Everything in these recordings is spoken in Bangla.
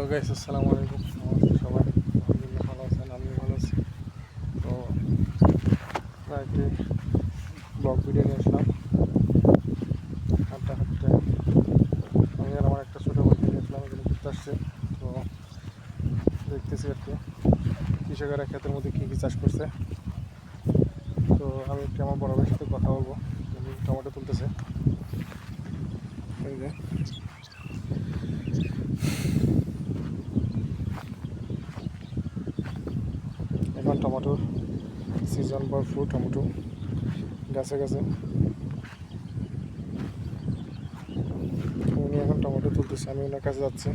হ্যালো গাইস আসসালামু আলাইকুম। নমস্কার সবাই। আলহামদুলিল্লাহ ভালো আছেন আমি ভালো আছি। তো একটি ব্লগ ভিডিও নিয়ে আসলাম। হাঁটতে হাঁটতে। আমি আর আমার একটা ছোটো ভাই নিয়ে আসলাম এখানে ঘুরতে আসছে। তো, দেখতেছি আর কি, কৃষকেরা ক্ষেতের মধ্যে কী কী চাষ করছে। তো, আমি একটু আমার বড় ভাইয়ের সাথে কথা বলব। টমেটো তুলতেছে। যে এখন টমেটোর সিজন ভরপুর টমেটো গাছে গাছে। উনি এখন টমেটো তুলতেছে আমি ওনার কাছে যাচ্ছি।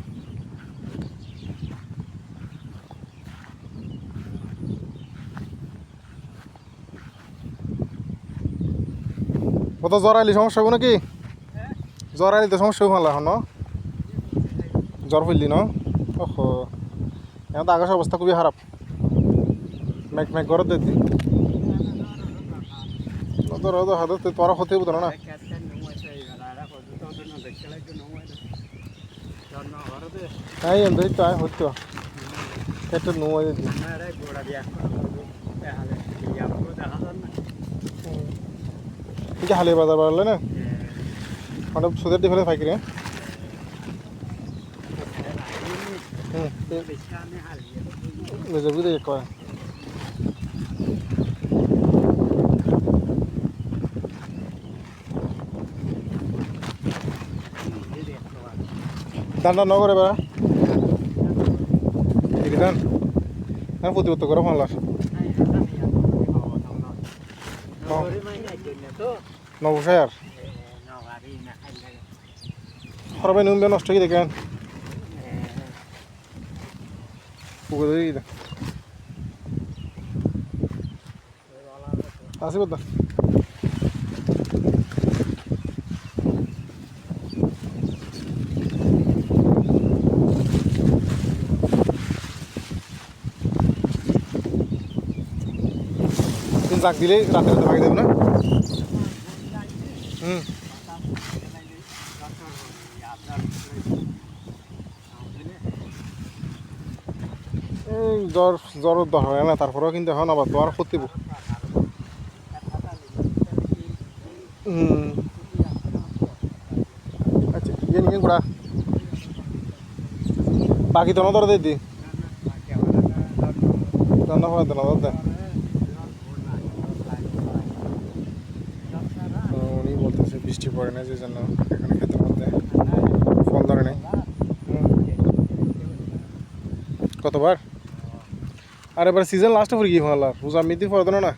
কত জ্বর আইলি সমস্যা হব নাকি? জ্বর আইলি তো সমস্যা হব এখন? জ্বর ফেললি, ন? ওহ এখন তো আকাশের অবস্থা খুবই খারাপ হালি বাজার বাড়লে না। মানে সুদের দিয়ে ফেলে ফাইকি রে হুম বুঝে দানটা নগরে বা দেখি দান হ্যাঁ প্রতিপত্ত করে মানলার নবসায় আর হরবে নুন দিয়ে নষ্ট কি দেখেন। পুকুর ধরে দে জাগ দিলে রাতে রাতে ভাগে দেবো না হুম জ্বর জ্বর হয় না তারপরেও কিন্তু এখন আবার তোমার ক্ষতি আচ্ছা ইয়ে নিয়ে গোড়া বাকি তো নদর দিদি রান্না করে দেন নদর দেন তো উনি বলতেছে বৃষ্টি পড়ে যে জন্য এখানে ক্ষেতের মধ্যে ফল ধরে কতবার? আর এবার সিজন লাস্টে পরে কি রোজা মিদি পরে দিল না?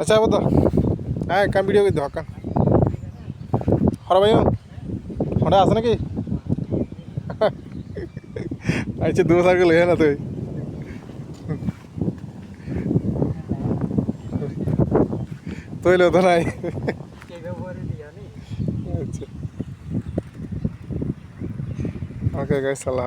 আচ্ছা বদ হ্যাঁ কাম ভিডিও করে দাও কাম। হরা ভাই হরা আছে নাকি? আচ্ছা দু সার্কেল হয়ে তুই? তৈল তো নাই। আচ্ছা। ওকে গাইস আল্লাহ